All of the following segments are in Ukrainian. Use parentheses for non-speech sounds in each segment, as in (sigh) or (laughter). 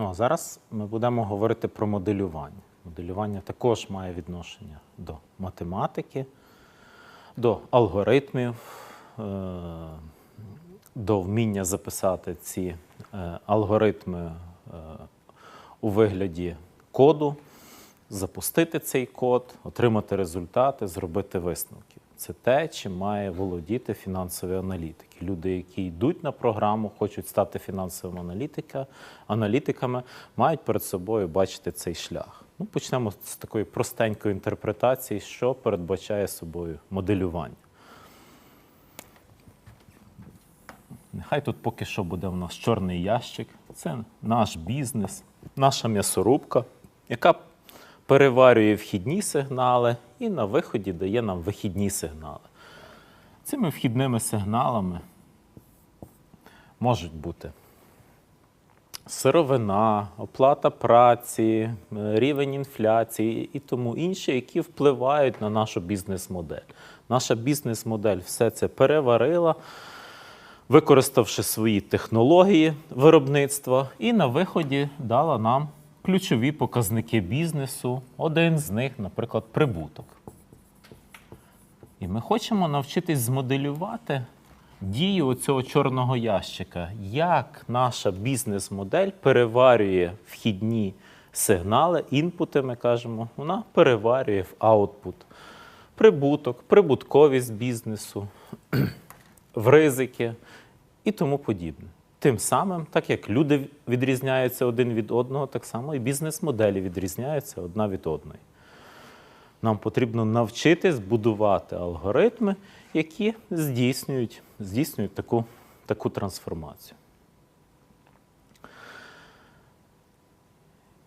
Ну а зараз ми будемо говорити про моделювання. Моделювання також має відношення до математики, до алгоритмів, е, до вміння записати ці е, алгоритми е, у вигляді коду, запустити цей код, отримати результати, зробити висновки. Це те, чим має володіти фінансові аналітики. Люди, які йдуть на програму, хочуть стати фінансовими аналітика, аналітиками, мають перед собою бачити цей шлях. Ну, почнемо з такої простенької інтерпретації, що передбачає собою моделювання. Нехай тут поки що буде у нас чорний ящик. Це наш бізнес, наша м'ясорубка, яка переварює вхідні сигнали і на виході дає нам вихідні сигнали. Цими вхідними сигналами можуть бути сировина, оплата праці, е, рівень інфляції і тому інші, які впливають на нашу бізнес-модель. Наша бізнес-модель все це переварила, використавши свої технології виробництва, і на виході дала нам ключові показники бізнесу. Один з них, наприклад, прибуток. І ми хочемо навчитись змоделювати дію цього чорного ящика, як наша бізнес-модель переварює вхідні сигнали, інпути, ми кажемо, вона переварює в аутпут. Прибуток, прибутковість бізнесу, (clears throat) в ризики і тому подібне. Тим самим, так як люди відрізняються один від одного, так само і бізнес-моделі відрізняються одна від одної. Нам потрібно навчитись будувати алгоритми, які здійснюють, здійснюють таку, таку трансформацію.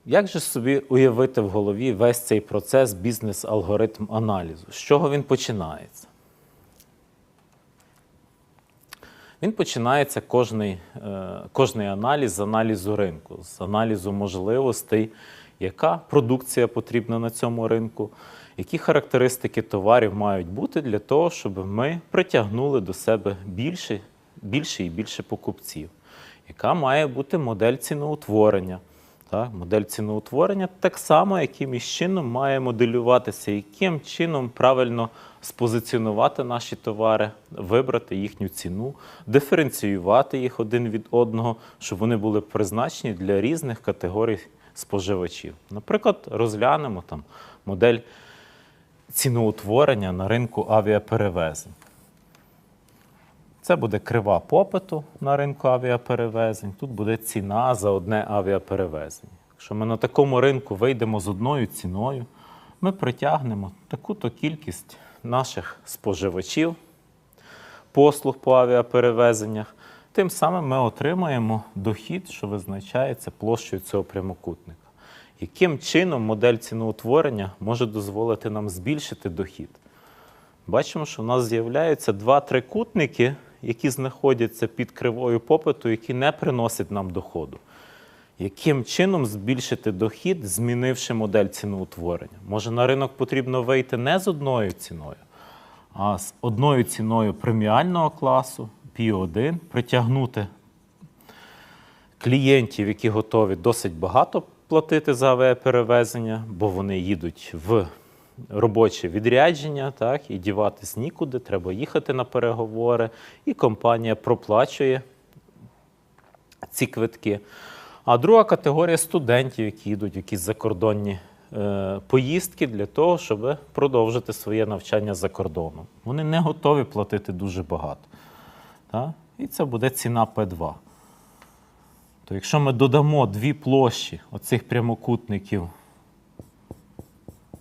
Як же собі уявити в голові весь цей процес бізнес-алгоритм аналізу? З чого він починається? Він починається кожний, е, кожний аналіз з аналізу ринку, з аналізу можливостей, яка продукція потрібна на цьому ринку, які характеристики товарів мають бути для того, щоб ми притягнули до себе більше, більше і більше покупців, яка має бути модель ціноутворення. Так, модель ціноутворення так само, яким чином має моделюватися, яким чином правильно спозиціонувати наші товари, вибрати їхню ціну, диференціювати їх один від одного, щоб вони були призначені для різних категорій споживачів. Наприклад, розглянемо там модель ціноутворення на ринку авіаперевезень. Це буде крива попиту на ринку авіаперевезень. Тут буде ціна за одне авіаперевезення. Якщо ми на такому ринку вийдемо з одною ціною, ми притягнемо таку-то кількість наших споживачів послуг по авіаперевезеннях. Тим самим ми отримаємо дохід, що визначається площею цього прямокутника. Яким чином модель ціноутворення може дозволити нам збільшити дохід? Бачимо, що в нас з'являються два трикутники, які знаходяться під кривою попиту, які не приносять нам доходу. Яким чином збільшити дохід, змінивши модель ціноутворення? Може, на ринок потрібно вийти не з одною ціною, а з одною ціною преміального класу, P1, притягнути клієнтів, які готові досить багато платити за авіаперевезення, бо вони їдуть в робоче відрядження, так, і діватись нікуди, треба їхати на переговори, і компанія проплачує ці квитки. А друга категорія студентів, які йдуть в якісь закордонні е, поїздки для того, щоб продовжити своє навчання за кордоном. Вони не готові платити дуже багато. Так? І це буде ціна П2. То якщо ми додамо дві площі оцих прямокутників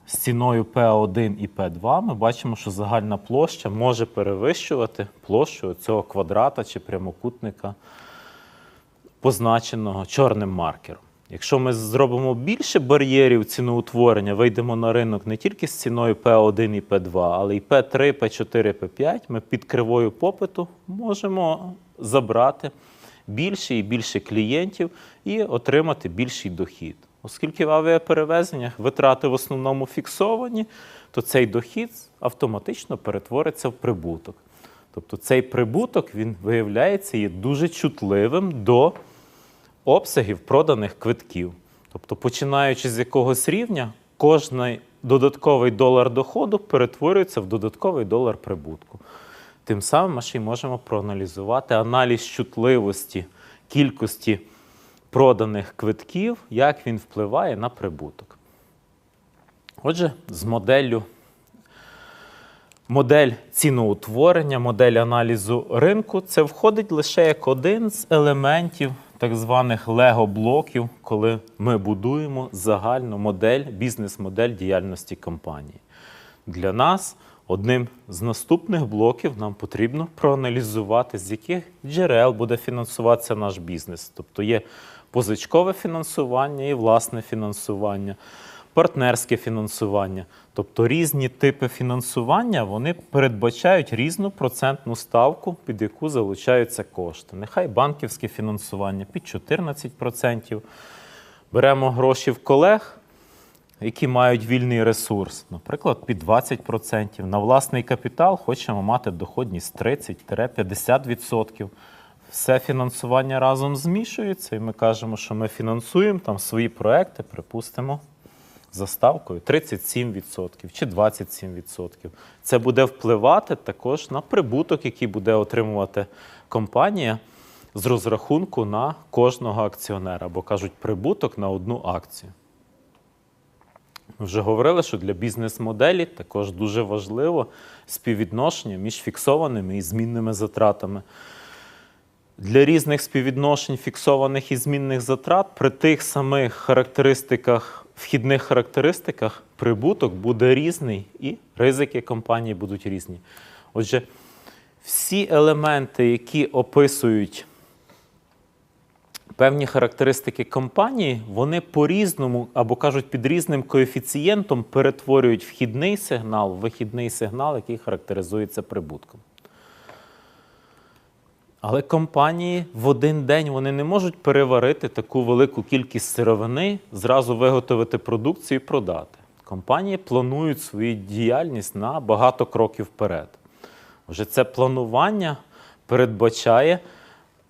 з ціною P1 і P2, ми бачимо, що загальна площа може перевищувати площу цього квадрата чи прямокутника, позначеного чорним маркером. Якщо ми зробимо більше бар'єрів ціноутворення, вийдемо на ринок не тільки з ціною P1 і P2, але й P3, P4, P5, ми під кривою попиту можемо забрати більше і більше клієнтів і отримати більший дохід. Оскільки в авіаперевезеннях витрати в основному фіксовані, то цей дохід автоматично перетвориться в прибуток. Тобто цей прибуток він виявляється є дуже чутливим до обсягів проданих квитків. Тобто, починаючи з якогось рівня, кожний додатковий долар доходу перетворюється в додатковий долар прибутку. Тим самим ми ще й можемо проаналізувати аналіз чутливості кількості проданих квитків, як він впливає на прибуток. Отже, з моделлю Модель ціноутворення, модель аналізу ринку це входить лише як один з елементів так званих лего-блоків, коли ми будуємо загальну модель, бізнес-модель діяльності компанії. Для нас одним з наступних блоків нам потрібно проаналізувати, з яких джерел буде фінансуватися наш бізнес. Тобто є позичкове фінансування і власне фінансування партнерське фінансування. Тобто різні типи фінансування вони передбачають різну процентну ставку, під яку залучаються кошти. Нехай банківське фінансування під 14%. Беремо гроші в колег, які мають вільний ресурс, наприклад, під 20%. На власний капітал хочемо мати доходність 30-50%. Все фінансування разом змішується, і ми кажемо, що ми фінансуємо там свої проекти, припустимо, за ставкою 37% чи 27%. Це буде впливати також на прибуток, який буде отримувати компанія з розрахунку на кожного акціонера, бо кажуть, прибуток на одну акцію. Ми вже говорили, що для бізнес-моделі також дуже важливо співвідношення між фіксованими і змінними затратами. Для різних співвідношень фіксованих і змінних затрат при тих самих характеристиках, вхідних характеристиках прибуток буде різний і ризики компанії будуть різні. Отже, всі елементи, які описують певні характеристики компанії, вони по-різному або кажуть під різним коефіцієнтом перетворюють вхідний сигнал вихідний сигнал, який характеризується прибутком. Але компанії в один день вони не можуть переварити таку велику кількість сировини, зразу виготовити продукцію і продати. Компанії планують свою діяльність на багато кроків вперед. Вже це планування передбачає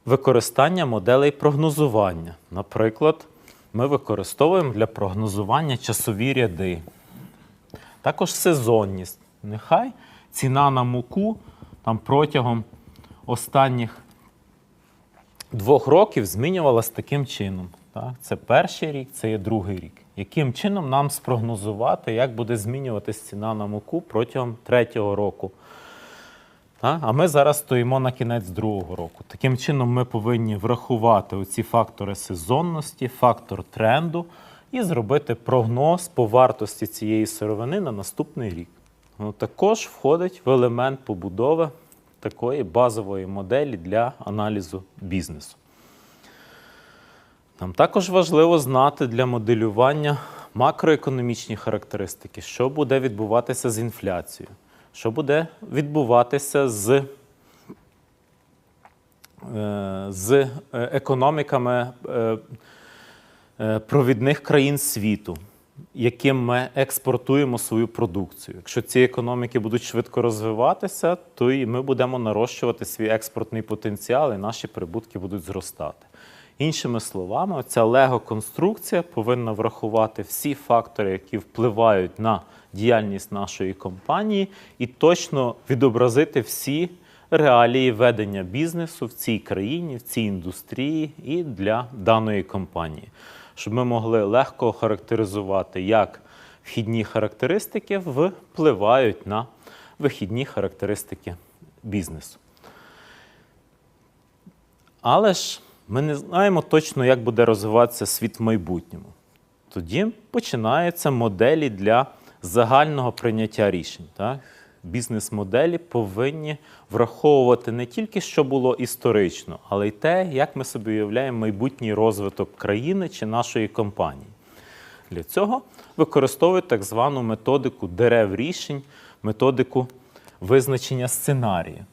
використання моделей прогнозування. Наприклад, ми використовуємо для прогнозування часові ряди. Також сезонність. Нехай ціна на муку там протягом останніх двох років змінювалась таким чином. Так? Це перший рік, це є другий рік. Яким чином нам спрогнозувати, як буде змінюватися ціна на муку протягом третього року? Так? А ми зараз стоїмо на кінець другого року. Таким чином, ми повинні врахувати оці фактори сезонності, фактор тренду і зробити прогноз по вартості цієї сировини на наступний рік. Ну, також входить в елемент побудови такої базової моделі для аналізу бізнесу. Нам також важливо знати для моделювання макроекономічні характеристики, що буде відбуватися з інфляцією, що буде відбуватися з, е, з е, економіками е, провідних країн світу, яким ми експортуємо свою продукцію. Якщо ці економіки будуть швидко розвиватися, то і ми будемо нарощувати свій експортний потенціал, і наші прибутки будуть зростати. Іншими словами, ця лего-конструкція повинна врахувати всі фактори, які впливають на діяльність нашої компанії, і точно відобразити всі реалії ведення бізнесу в цій країні, в цій індустрії і для даної компанії, щоб ми могли легко охарактеризувати, як вхідні характеристики впливають на вихідні характеристики бізнесу. Але ж ми не знаємо точно, як буде розвиватися світ в майбутньому. Тоді починаються моделі для загального прийняття рішень. Так? Бізнес-моделі повинні враховувати не тільки що було історично, але й те, як ми собі уявляємо майбутній розвиток країни чи нашої компанії. Для цього використовують так звану методику дерев рішень, методику визначення сценарію.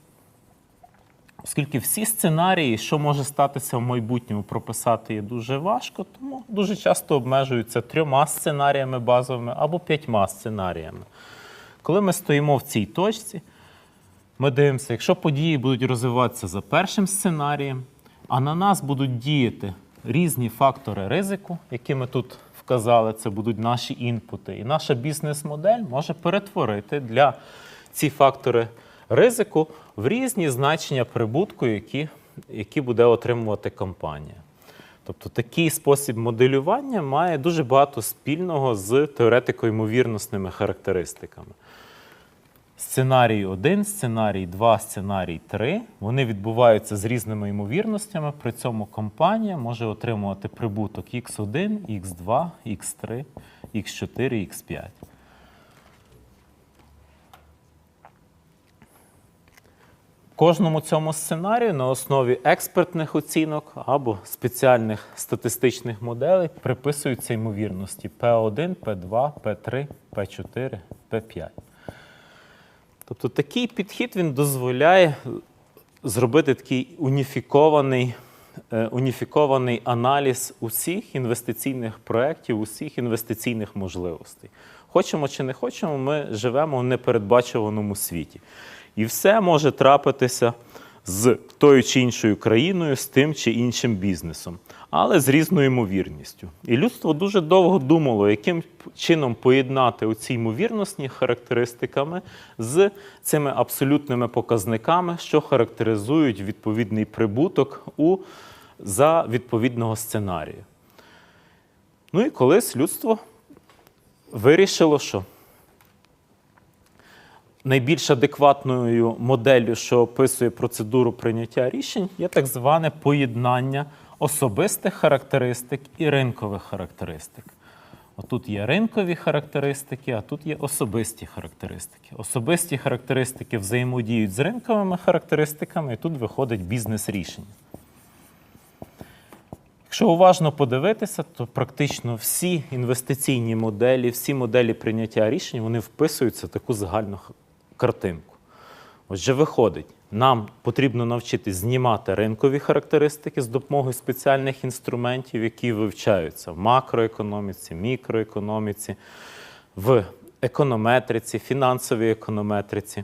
Оскільки всі сценарії, що може статися в майбутньому, прописати є дуже важко, тому дуже часто обмежуються трьома сценаріями базовими або п'ятьма сценаріями. Коли ми стоїмо в цій точці, ми дивимося, якщо події будуть розвиватися за першим сценарієм, а на нас будуть діяти різні фактори ризику, які ми тут вказали, це будуть наші інпути. І наша бізнес-модель може перетворити для ці фактори ризику в різні значення прибутку, які, які буде отримувати компанія. Тобто такий спосіб моделювання має дуже багато спільного з теоретико-ймовірносними характеристиками. Сценарій 1, сценарій 2, сценарій 3 вони відбуваються з різними ймовірностями. При цьому компанія може отримувати прибуток X1, X2, X3, X4, X5. Кожному цьому сценарію на основі експертних оцінок або спеціальних статистичних моделей приписуються ймовірності P1, P2, P3, P4, P5. Тобто такий підхід він дозволяє зробити такий уніфікований, е, уніфікований аналіз усіх інвестиційних проєктів, усіх інвестиційних можливостей. Хочемо чи не хочемо, ми живемо в непередбачуваному світі. І все може трапитися з тою чи іншою країною, з тим чи іншим бізнесом, але з різною ймовірністю. І людство дуже довго думало, яким чином поєднати оці ймовірностні характеристиками з цими абсолютними показниками, що характеризують відповідний прибуток у, за відповідного сценарію. Ну і колись людство вирішило, що найбільш адекватною моделлю, що описує процедуру прийняття рішень, є так зване поєднання особистих характеристик і ринкових характеристик. Отут є ринкові характеристики, а тут є особисті характеристики. Особисті характеристики взаємодіють з ринковими характеристиками, і тут виходить бізнес-рішення. Якщо уважно подивитися, то практично всі інвестиційні моделі, всі моделі прийняття рішень, вони вписуються в таку загальну картинку. Отже, виходить, нам потрібно навчитись знімати ринкові характеристики з допомогою спеціальних інструментів, які вивчаються в макроекономіці, мікроекономіці, в економетриці, фінансовій економетриці.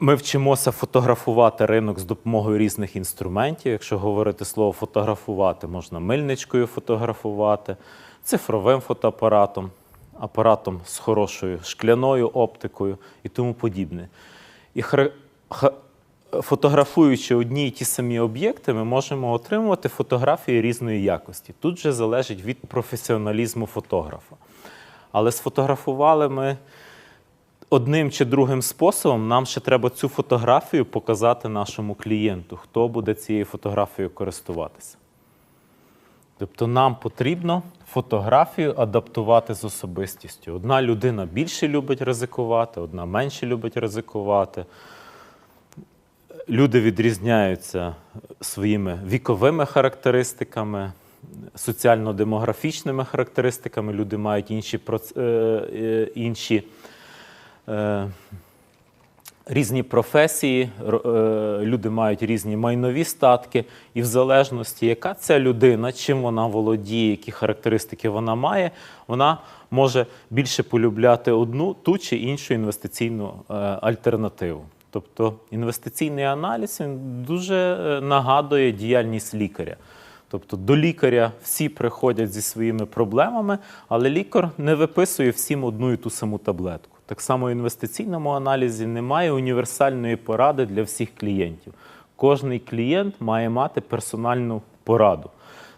Ми вчимося фотографувати ринок з допомогою різних інструментів. Якщо говорити слово фотографувати, можна мильничкою фотографувати, цифровим фотоапаратом, апаратом з хорошою шкляною оптикою і тому подібне. І хар- ха- фотографуючи одні й ті самі об'єкти, ми можемо отримувати фотографії різної якості. Тут же залежить від професіоналізму фотографа. Але сфотографували ми одним чи другим способом, нам ще треба цю фотографію показати нашому клієнту, хто буде цією фотографією користуватися. Тобто нам потрібно фотографію адаптувати з особистістю. Одна людина більше любить ризикувати, одна менше любить ризикувати. Люди відрізняються своїми віковими характеристиками, соціально-демографічними характеристиками. Люди мають інші, е, е, інші е, різні професії, е, люди мають різні майнові статки, і в залежності, яка ця людина, чим вона володіє, які характеристики вона має, вона може більше полюбляти одну ту чи іншу інвестиційну е, альтернативу. Тобто інвестиційний аналіз він дуже е, нагадує діяльність лікаря. Тобто до лікаря всі приходять зі своїми проблемами, але лікар не виписує всім одну і ту саму таблетку. Так само в інвестиційному аналізі немає універсальної поради для всіх клієнтів. Кожний клієнт має мати персональну пораду.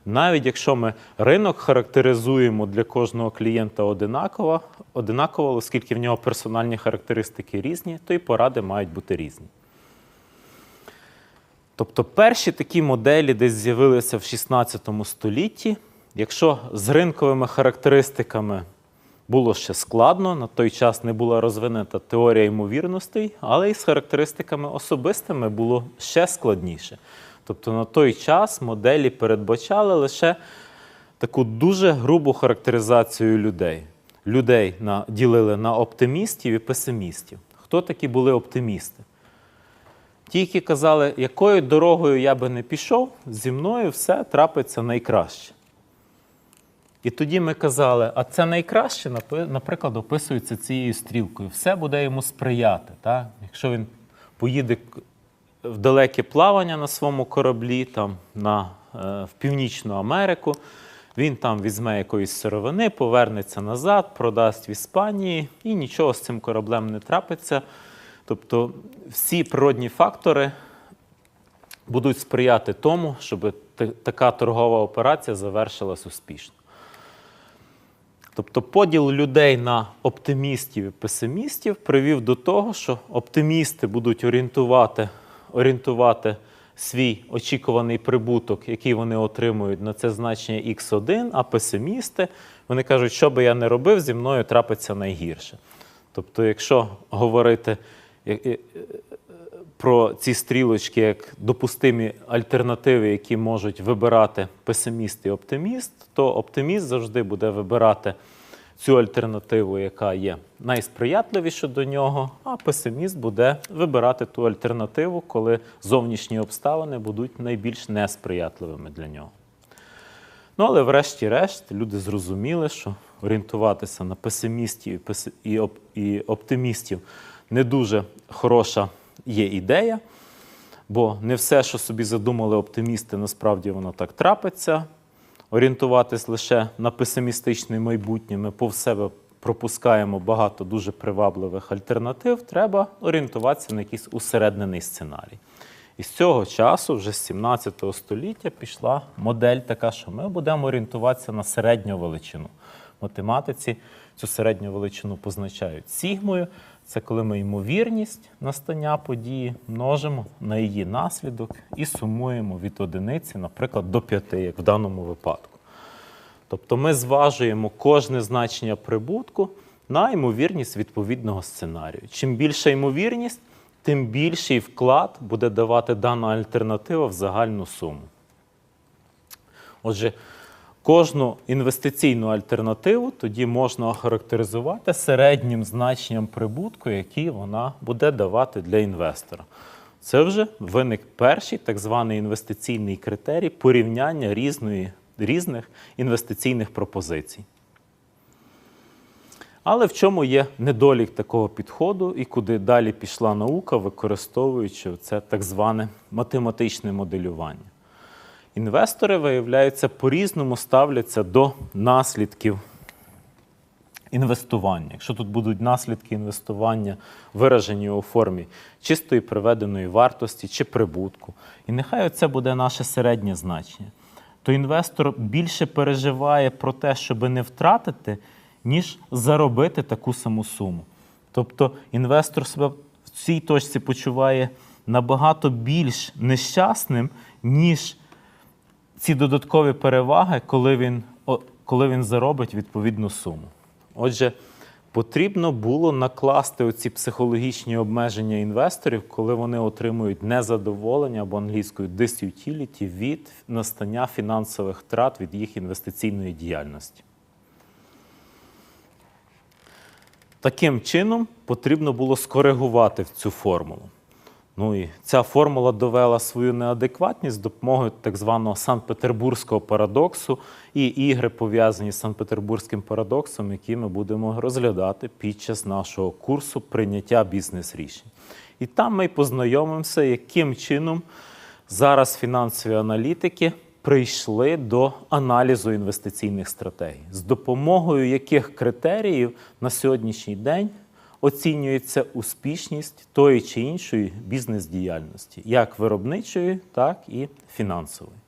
Навіть якщо ми ринок характеризуємо для кожного клієнта одинаково, одинаково, оскільки в нього персональні характеристики різні, то і поради мають бути різні. Тобто перші такі моделі десь з'явилися в 16 столітті. Якщо з ринковими характеристиками було ще складно, на той час не була розвинена теорія ймовірностей, але і з характеристиками особистими було ще складніше. Тобто на той час моделі передбачали лише таку дуже грубу характеризацію людей. Людей ділили на оптимістів і песимістів. Хто такі були оптимісти? Ті, які казали, якою дорогою я би не пішов, зі мною все трапиться найкраще. І тоді ми казали, а це найкраще, наприклад, описується цією стрілкою. Все буде йому сприяти. Так? Якщо він поїде в далеке плавання на своєму кораблі, там на, е, в Північну Америку. Він там візьме якоїсь сировини, повернеться назад, продасть в Іспанії і нічого з цим кораблем не трапиться. Тобто всі природні фактори будуть сприяти тому, щоб така торгова операція завершилась успішно. Тобто поділ людей на оптимістів і песимістів привів до того, що оптимісти будуть орієнтувати, орієнтувати свій очікуваний прибуток, який вони отримують на це значення X1, а песимісти вони кажуть, що би я не робив, зі мною трапиться найгірше. Тобто, якщо говорити про ці стрілочки як допустимі альтернативи, які можуть вибирати песиміст і оптиміст, то оптиміст завжди буде вибирати цю альтернативу, яка є найсприятливіша до нього, а песиміст буде вибирати ту альтернативу, коли зовнішні обставини будуть найбільш несприятливими для нього. Ну, але врешті-решт люди зрозуміли, що орієнтуватися на песимістів і оптимістів не дуже хороша є ідея, бо не все, що собі задумали оптимісти, насправді воно так трапиться. Орієнтуватись лише на песимістичне майбутнє, ми повз себе пропускаємо багато дуже привабливих альтернатив. Треба орієнтуватися на якийсь усереднений сценарій. І з цього часу, вже з 17 століття, пішла модель така, що ми будемо орієнтуватися на середню величину. В математиці цю середню величину позначають сігмою. Це коли ми ймовірність настання події множимо на її наслідок і сумуємо від одиниці, наприклад, до п'яти, як в даному випадку. Тобто ми зважуємо кожне значення прибутку на ймовірність відповідного сценарію. Чим більша ймовірність, тим більший вклад буде давати дана альтернатива в загальну суму. Отже, кожну інвестиційну альтернативу тоді можна охарактеризувати середнім значенням прибутку, який вона буде давати для інвестора. Це вже виник перший так званий інвестиційний критерій порівняння різної, різних інвестиційних пропозицій. Але в чому є недолік такого підходу і куди далі пішла наука, використовуючи це так зване математичне моделювання? Інвестори, виявляється, по-різному ставляться до наслідків інвестування. Якщо тут будуть наслідки інвестування, виражені у формі чистої приведеної вартості чи прибутку, і нехай це буде наше середнє значення, то інвестор більше переживає про те, щоб не втратити, ніж заробити таку саму суму. Тобто інвестор себе в цій точці почуває набагато більш нещасним, ніж ці додаткові переваги, коли він, коли він заробить відповідну суму. Отже, потрібно було накласти оці психологічні обмеження інвесторів, коли вони отримують незадоволення або англійською disutility від настання фінансових втрат від їх інвестиційної діяльності. Таким чином потрібно було скоригувати цю формулу. Ну і ця формула довела свою неадекватність з допомогою так званого Санкт-Петербурзького парадоксу і ігри, пов'язані з Санкт-Петербурзьким парадоксом, які ми будемо розглядати під час нашого курсу прийняття бізнес-рішень. І там ми познайомимося, яким чином зараз фінансові аналітики прийшли до аналізу інвестиційних стратегій, з допомогою яких критеріїв на сьогоднішній день оцінюється успішність тої чи іншої бізнес-діяльності, як виробничої, так і фінансової.